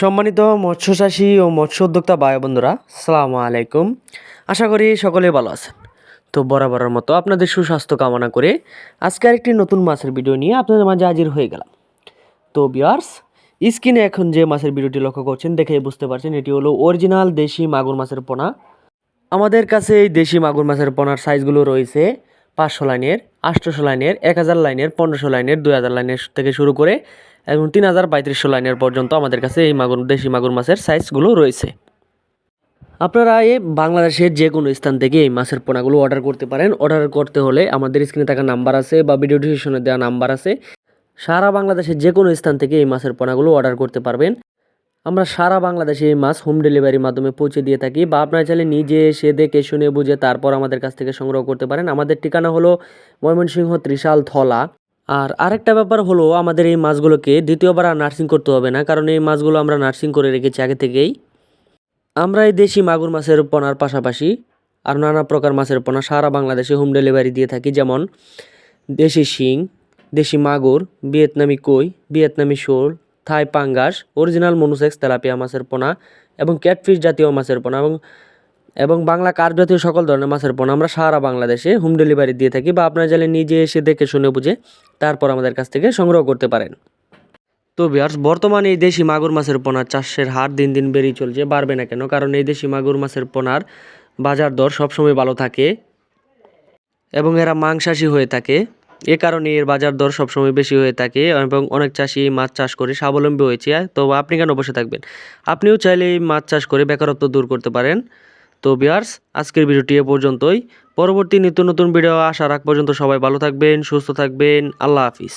সম্মানিত মৎস্য চাষী ও মৎস্য উদ্যোক্তা ভাই বন্ধুরা সালামু আলাইকুম। আশা করি সকলে ভালো আছেন। তো বরাবরের মতো আপনাদের সুস্বাস্থ্য কামনা করে আজকে আরেকটি নতুন মাছের ভিডিও নিয়ে আপনাদের মাঝে হাজির হয়ে গেলাম। তো বিয়ার্স স্ক্রিনে এখন যে মাছের ভিডিওটি লক্ষ্য করছেন দেখে বুঝতে পারছেন এটি হলো অরিজিনাল দেশি মাগুর মাছের পোনা। আমাদের কাছে এই দেশি মাগুর মাছের পোনার সাইজগুলো রয়েছে পাঁচশো লাইনের, আটশোশো লাইনের, এক হাজার লাইনের, পনেরোশো লাইনের, দুই হাজার লাইনের থেকে শুরু করে এবং তিন হাজার পঁয়ত্রিশশো লাইনের পর্যন্ত আমাদের কাছে এই মাগুর, দেশি মাগুর মাছের সাইজগুলো রয়েছে। আপনারা এই বাংলাদেশের যে কোনো স্থান থেকে এই মাছের পোনাগুলো অর্ডার করতে পারেন। অর্ডার করতে হলে আমাদের স্ক্রিনে থাকা নাম্বার আছে বা ভিডিও ডিসক্রিপশনে দেওয়া নাম্বার আছে। সারা বাংলাদেশের যে কোনো স্থান থেকে এই মাছের পোনাগুলো অর্ডার করতে পারবেন। আমরা সারা বাংলাদেশে এই মাছ হোম ডেলিভারির মাধ্যমে পৌঁছে দিয়ে থাকি বা আপনারা চাইলে নিজে এসে দেখে শুনে বুঝে তারপর আমাদের কাছ থেকে সংগ্রহ করতে পারেন। আমাদের ঠিকানা হলো ময়মনসিংহ ত্রিশাল থলা। আর আরেকটা ব্যাপার হলো, আমাদের এই মাছগুলোকে দ্বিতীয়বার আর নার্সিং করতে হবে না, কারণ এই মাছগুলো আমরা নার্সিং করে রেখেছি আগে থেকেই। আমরা এই দেশি মাগুর মাছের পোনার পাশাপাশি আর নানা প্রকার মাছের পোনা সারা বাংলাদেশে হোম ডেলিভারি দিয়ে থাকি, যেমন দেশি শিং, দেশি মাগুর, ভিয়েতনামি কই, ভিয়েতনামি শোল, থাই পাঙ্গাস অরিজিনাল মনুসেক্স তেলাপিয়া মাছের পোনা এবং ক্যাটফিশ জাতীয় মাছের পোনা এবং এবং বাংলা কার জাতীয় সকল ধরনের মাছের পোনা আমরা সারা বাংলাদেশে হোম ডেলিভারি দিয়ে থাকি বা আপনারা চাইলে নিজে এসে দেখে শুনে বুঝে তারপর আমাদের কাছ থেকে সংগ্রহ করতে পারেন। তো বিয়ার্স বর্তমানে এই দেশি মাগুর মাছের পোনার চাষের হার দিন দিন বেড়েই চলছে, বাড়বে না কেন? কারণ এই দেশি মাগুর মাছের পোনার বাজার দর সবসময় ভালো থাকে এবং এরা মাংসাশী হয়ে থাকে। এ কারণে এর বাজার দর সবসময় বেশি হয়ে থাকে এবং অনেক চাষি এই মাছ চাষ করে স্বাবলম্বী হয়েছে। তো আপনি কেন বসে থাকবেন? আপনিও চাইলে এই মাছ চাষ করে বেকারত্ব দূর করতে পারেন। তো বিয়ার্স আজকের ভিডিওটি এ পর্যন্তই। পরবর্তী নিত্য নতুন ভিডিও আসার আগ পর্যন্ত সবাই ভালো থাকবেন, সুস্থ থাকবেন। আল্লাহ হাফিজ।